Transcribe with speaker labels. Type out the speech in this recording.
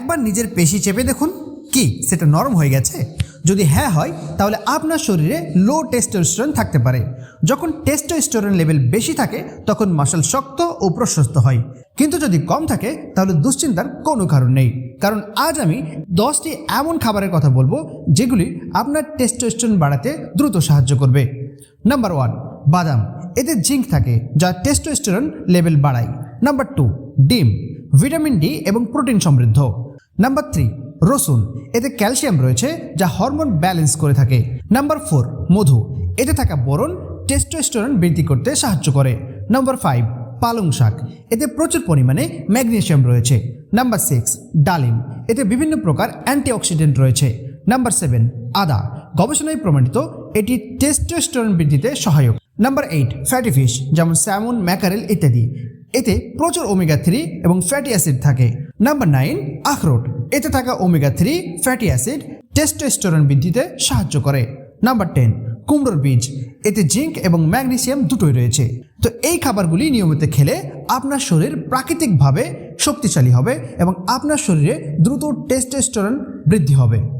Speaker 1: একবার নিজের পেশি চেপে দেখুন। কি, সেটা নরম হয়ে গেছে? যদি হ্যাঁ হয়, তাহলে আপনার শরীরে লো টেস্টোস্টেরন থাকতে পারে। যখন টেস্টোস্টেরন লেভেল বেশি থাকে, তখন মাসল শক্ত ও প্রশস্ত হয়। কিন্তু যদি কম থাকে, তাহলে দুশ্চিন্তার কোনো কারণ নেই। কারণ আজ আমি দশটি এমন খাবারের কথা বলব, যেগুলি আপনার টেস্টোস্টেরন বাড়াতে দ্রুত সাহায্য করবে। নাম্বার ওয়ান বাদাম। এতে জিঙ্ক থাকে, যা টেস্টোস্টেরন লেভেল বাড়ায়। নাম্বার টু ডিম। ভিটামিন ডি এবং প্রোটিন সমৃদ্ধ। নাম্বার থ্রি, রসুন। এতে ক্যালসিয়াম রয়েছে, যা হরমোন ব্যালেন্স করে থাকে। নাম্বার ফোর, মধু। এতে থাকা বোরন টেস্টোস্টেরন বৃদ্ধি করতে সাহায্য করে। নাম্বার ফাইভ, পালং শাক। এতে প্রচুর পরিমাণে ম্যাগনেশিয়াম রয়েছে। নাম্বার সিক্স, ডালিম। এতে বিভিন্ন প্রকার অ্যান্টিঅক্সিডেন্ট রয়েছে। নাম্বার সেভেন, আদা। গবেষণায় প্রমাণিত, এটি টেস্টোস্টেরন বৃদ্ধিতে সহায়ক। নাম্বার এইট, ফ্যাটি ফিশ, যেমন স্যামন, ম্যাকারেল ইত্যাদি। এতে প্রচুর ওমেগা থ্রি এবং ফ্যাটি অ্যাসিড থাকে। নাম্বার নাইন আখরোট। এতে থাকা omega three fatty acid testosterone বৃদ্ধিতে সাহায্য করে। নাম্বার টেন কুমড়োর বীজ। এতে জিঙ্ক এবং ম্যাগনেসিয়াম দুটোই রয়েছে। তো এই খাবারগুলি নিয়মিত খেলে আপনার শরীর প্রাকৃতিকভাবে শক্তিশালী হবে এবং আপনার শরীরে দ্রুত টেস্টোস্টেরন বৃদ্ধি হবে।